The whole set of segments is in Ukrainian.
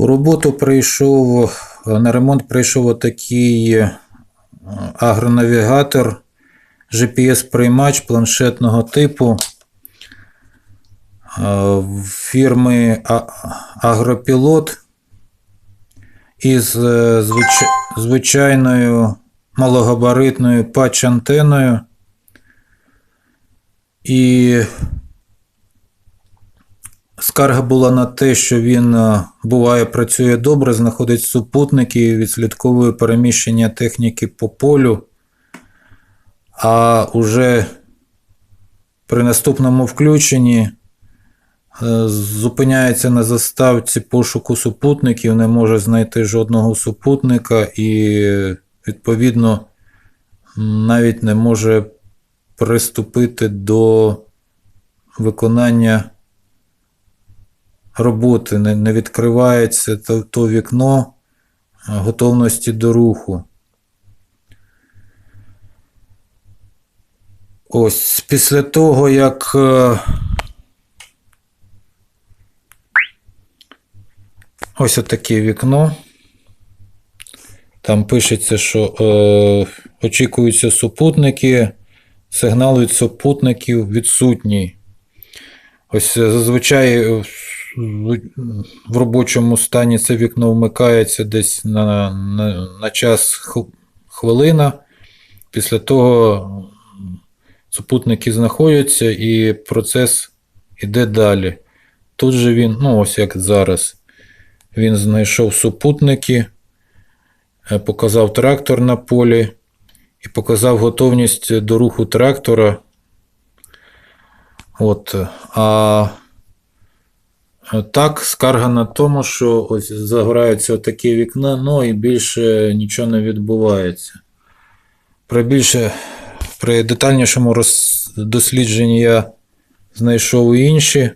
У роботу прийшов, на ремонт прийшов отакий е, агронавігатор, GPS-приймач планшетного типу е, фірми Агропілот із е, звич- звичайною малогабаритною патч-антеною. І скарга була на те, що він е, буває працює добре, знаходить супутники, відслідковує переміщення техніки по полю. А уже при наступному включенні е, зупиняється на заставці пошуку супутників, не може знайти жодного супутника і, відповідно, навіть не може приступити до виконання роботи, не, відкривається то, то вікно е, готовності до руху. Ось після того, як е, ось отаке вікно. Там пишеться, що е, очікуються супутники, сигнал від супутників відсутній. Ось е, зазвичай в- робочому стані це вікно вмикається десь на, на, на час хвилина. Після того супутники знаходяться і процес іде далі. Тут же він, ну ось як зараз, він знайшов супутники, е, показав трактор на полі і показав готовність до руху трактора. От, а так, скарга на тому, що ось загораються такі вікна, ну і більше нічого не відбувається. При більше при детальнішому роз... дослідженні я знайшов інші.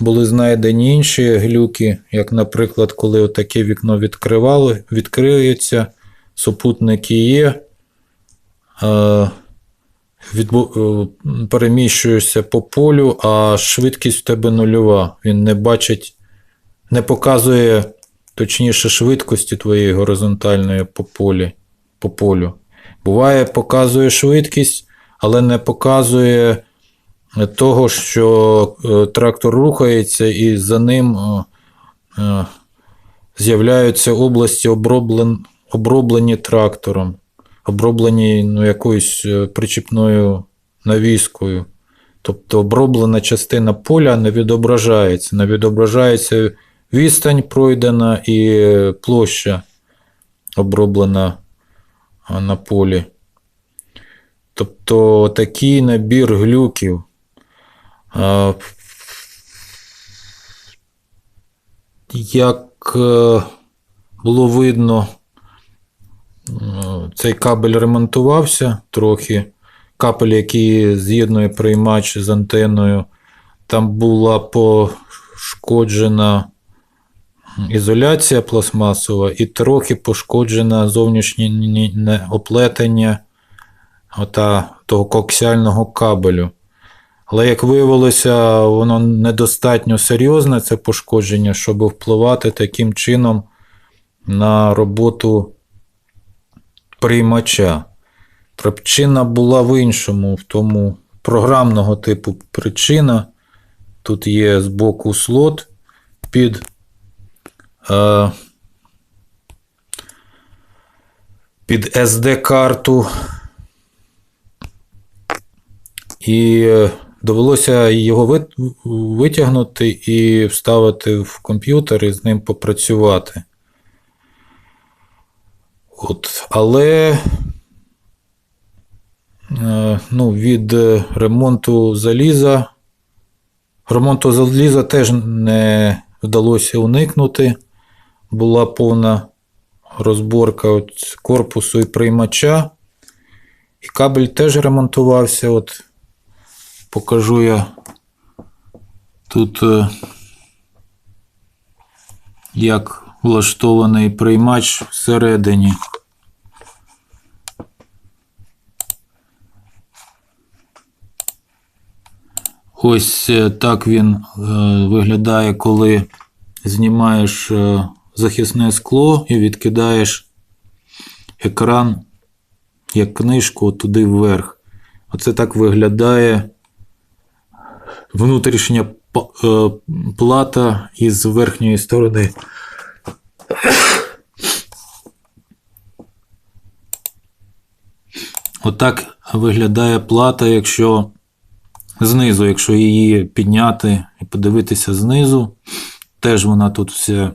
Були знайдені інші глюки, як, наприклад, коли таке вікно відкривало, відкриється, супутники є, відбу... е, переміщуєшся по полю, а швидкість в тебе нульова. Він не бачить, не показує точніше швидкості твоєї горизонтальної по, полі, по полю. Буває, показує швидкість, але не показує того, що е, трактор рухається, і за ним е, з'являються області оброблен, оброблені трактором, оброблені ну, якоюсь е, причіпною навіскою. Тобто оброблена частина поля не відображається. Не відображається відстань пройдена і площа оброблена на полі. Тобто такий набір глюків. Як е, було видно, цей кабель ремонтувався трохи. Кабель, який з'єднує приймач з антеною, там була пошкоджена ізоляція пластмасова і трохи пошкоджена зовнішнє ні- оплетення ота, того коаксіального кабелю. Але, як виявилося, воно недостатньо серйозне, це пошкодження, щоб впливати таким чином на роботу приймача. Причина була в іншому, в тому програмного типу причина. Тут є збоку слот під е, під SD-карту. І е, довелося його витягнути і вставити в комп'ютер і з ним попрацювати. От, але е, ну, від е, ремонту заліза. Ремонту заліза теж не вдалося уникнути. Була повна розборка от корпусу і приймача. І кабель теж ремонтувався. От покажу я тут, е, як влаштований приймач всередині. Ось е, так він е, виглядає, коли знімаєш е, захисне скло і відкидаєш екран як книжку туди вверх. Оце так виглядає внутрішня плата із верхньої сторони. Отак виглядає плата, якщо знизу, якщо її підняти і подивитися знизу, теж вона тут вся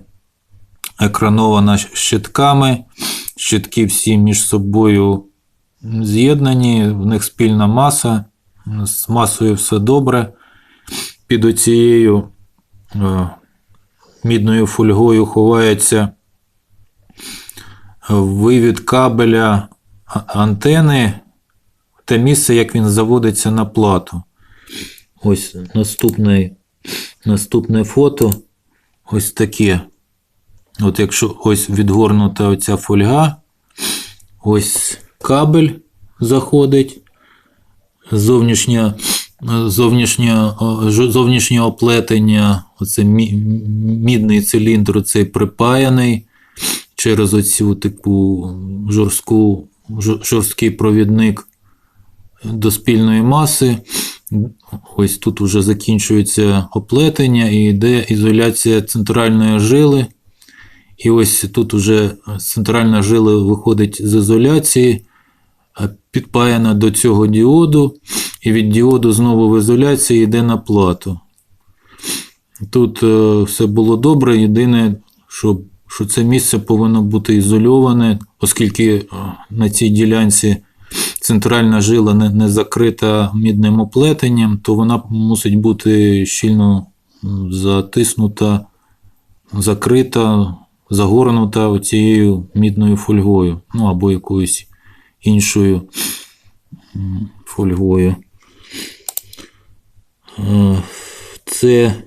екранована щитками. Щитки всі між собою з'єднані, в них спільна маса, з масою все добре. Під оцією е, мідною фольгою ховається вивід кабеля антени, те місце, як він заводиться на плату. Ось наступне, наступне фото. Ось таке. От якщо ось відгорнута оця фольга, ось кабель заходить, зовнішнє, зовнішнє, о, жо- зовнішнє оплетення, оце мідний циліндр, оцей припаяний через оцю таку жорстку, жорсткий провідник до спільної маси. Ось тут вже закінчується оплетення і йде ізоляція центральної жили. І ось тут уже центральна жила виходить з ізоляції, підпаяна до цього діоду, і від діоду знову в ізоляції йде на плату. Тут е, все було добре. Єдине, що, що це місце повинно бути ізольоване, оскільки е, на цій ділянці центральна жила не, не закрита мідним оплетенням, то вона мусить бути щільно затиснута, закрита, загорнута оцією мідною фольгою, ну або якоюсь іншою фольгою. Е, Це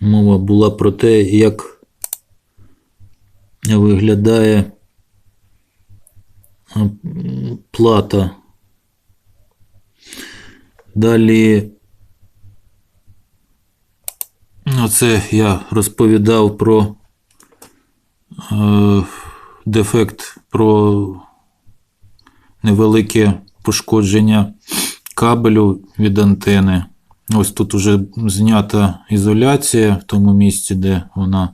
мова була про те, як виглядає м, плата. Далі Оце я розповідав про е, дефект, про невелике пошкодження кабелю від антени. Ось тут уже знята ізоляція в тому місці, де вона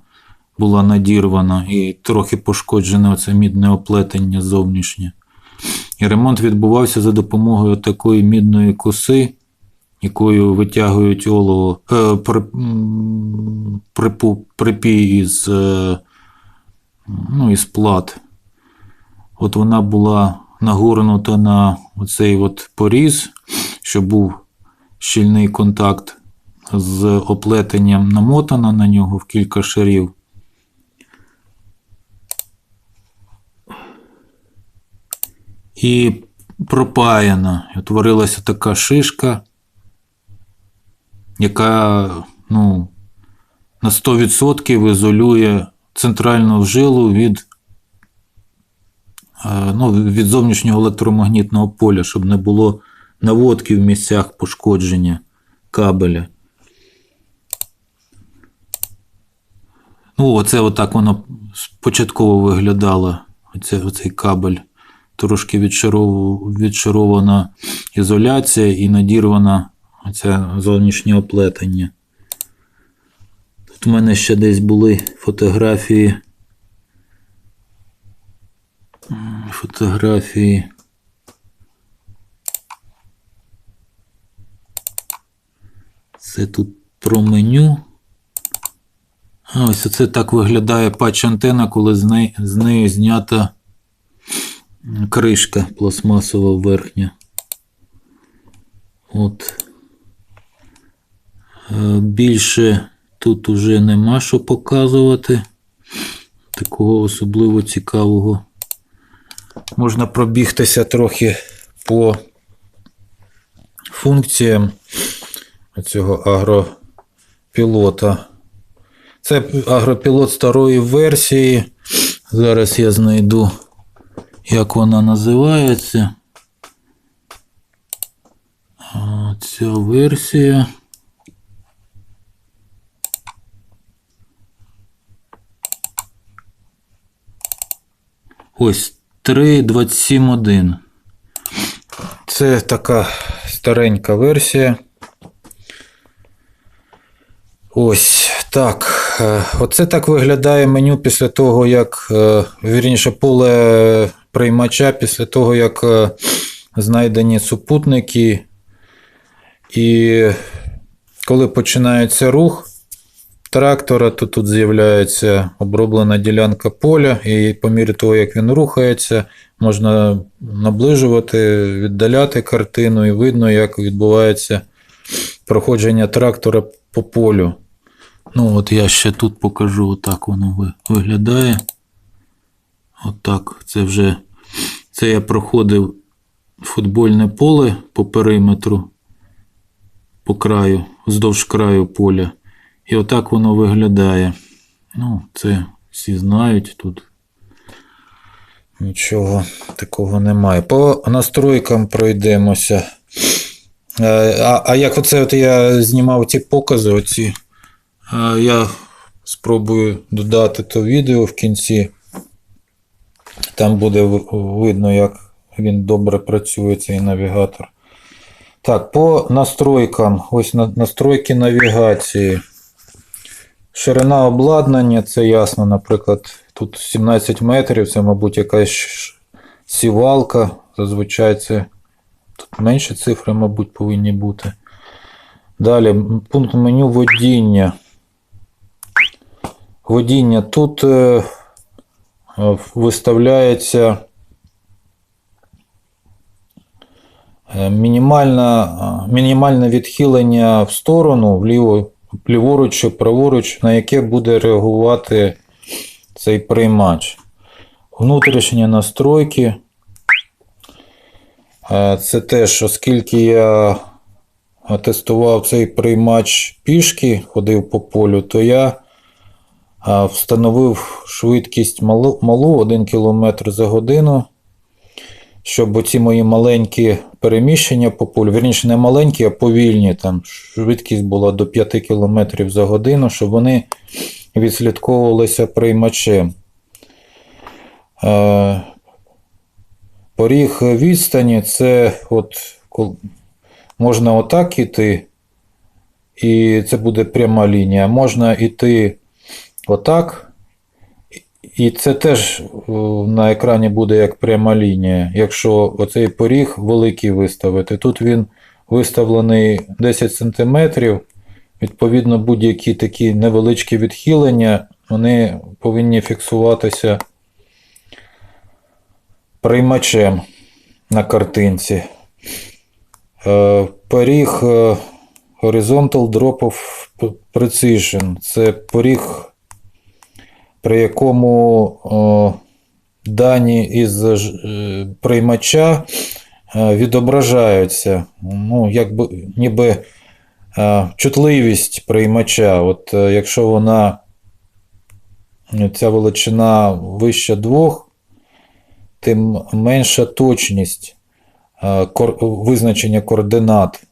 була надірвана, і трохи пошкоджене оце мідне оплетення зовнішнє. І ремонт відбувався за допомогою такої мідної коси, якою витягують олово, е, при, припу, припій із, е, ну, із плат. От вона була нагорнута на оцей от поріз, щоб був щільний контакт з оплетенням, намотана на нього в кілька шарів. І пропаяна. І Утворилася така шишка, яка ну, на 100% ізолює центральну жилу від, е, ну, від зовнішнього електромагнітного поля, щоб не було наводки в місцях пошкодження кабеля. Ну, оце отак воно спочатково виглядало, оце, оцей кабель. Трошки відшаров, відшарована ізоляція і надірвана оця зовнішнє оплетення. Тут у мене ще десь були фотографії. Фотографії. Це тут про меню. А ось це так виглядає патч антена, коли з неї, з неї знята кришка пластмасова верхня. От. Е, Більше тут уже нема що показувати. Такого особливо цікавого. Можна пробігтися трохи по функціям цього агропілота. Це агропілот старої версії. Зараз я знайду, як вона називається. Ця версія. Ось 3.27.1. Це така старенька версія. Ось так. Е, Оце так виглядає меню після того, як е, вірніше поле приймача, після того, як е, знайдені супутники. І коли починається рух трактора, то тут з'являється оброблена ділянка поля, і по мірі того, як він рухається, можна наближувати, віддаляти картину, і видно, як відбувається проходження трактора по полю. Ну, от я ще тут покажу, отак воно виглядає. Отак. Це вже це я проходив футбольне поле по периметру, по краю, вздовж краю поля. І отак воно виглядає. Ну, це всі знають тут. Нічого такого немає. По настройкам пройдемося. Е, А, а як оце от я знімав ті покази, оці, е, я спробую додати то відео в кінці. Там буде видно, як він добре працює, цей навігатор. Так, по настройкам. Ось настройки навігації. Ширина обладнання, це ясно, наприклад, тут 17 метрів, це, мабуть, якась сівалка. Зазвичай це тут менше цифри, мабуть, повинні бути. Далі, пункт меню водіння. Водіння. Тут е, е, виставляється е, мінімальне відхилення в сторону, вліво, ліворуч чи праворуч, на яке буде реагувати цей приймач. Внутрішні настройки. Е, Це теж, оскільки я тестував цей приймач пішки, ходив по полю, то я е, встановив швидкість малу 1 км за годину, щоб оці мої маленькі переміщення по полю, вірніше не маленькі, а повільні, там швидкість була до 5 км за годину, щоб вони відслідковувалися приймачем. Е, Поріг відстані це от можна отак іти, і це буде пряма лінія. Можна іти отак, і це теж на екрані буде як пряма лінія. Якщо оцей поріг великий виставити, тут він виставлений 10 см. Відповідно, будь-які такі невеличкі відхилення, вони повинні фіксуватися приймачем на картинці. Е, Поріг е, Horizontal Drop of Precision. Це поріг, при якому дані із е, приймача е, відображаються. Ну, якби, ніби е, чутливість приймача. От якщо вона ця величина вища двох, тим менша точність визначення координат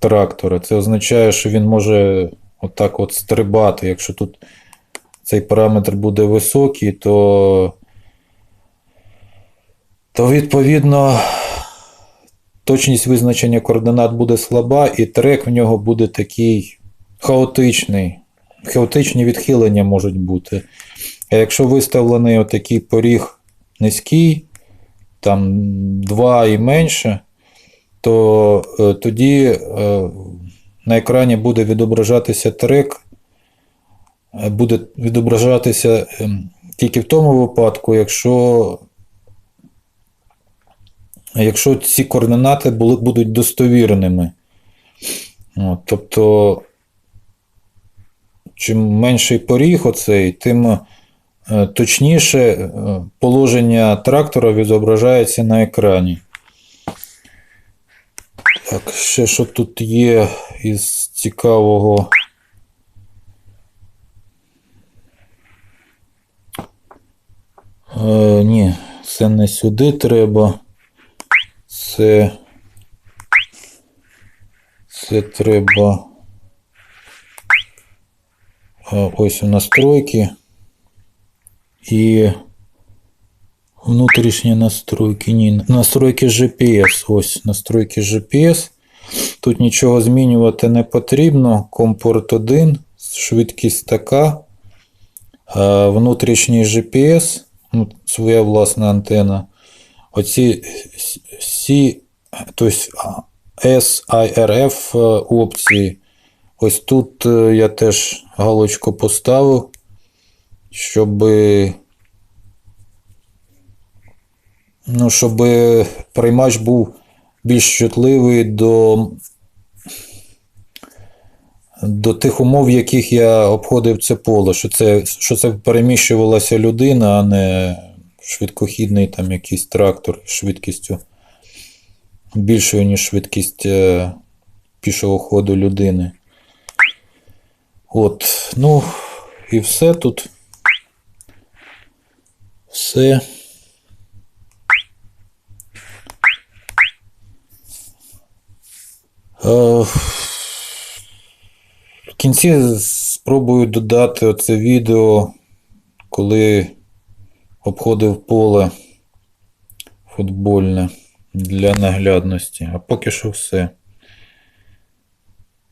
трактора. Це означає, що він може отак от стрибати. Якщо тут цей параметр буде високий, то, то відповідно точність визначення координат буде слаба, і трек в нього буде такий хаотичний. Хаотичні відхилення можуть бути. А якщо виставлений отакий поріг низький, там 2 і менше, то е, тоді е, на екрані буде відображатися трек, буде відображатися ем, тільки в тому випадку, якщо, якщо ці координати були, будуть достовірними. От, тобто, чим менший поріг оцей, тим е, точніше е, положення трактора відображається на екрані. Так, ще що тут є із цікавого. Е, ні, це не сюди треба. Це. Це треба. Е, ось у настройки. І Внутрішні настройки. Ні, настройки GPS. Ось настройки GPS. Тут нічого змінювати не потрібно. Компорт 1, швидкість така. Е, Внутрішній GPS, ну, своя власна антена. Оці C, тобто SIRF опції. Ось тут е, я теж галочку поставив, щоб, ну, щоб приймач був більш чутливий до, до тих умов, в яких я обходив це поле, що це, що це переміщувалася людина, а не швидкохідний там якийсь трактор з швидкістю більшою, ніж швидкість е, пішого ходу людини. От, ну, і все тут. Все. В кінці спробую додати оце відео, коли обходив поле футбольне для наглядності. А поки що все.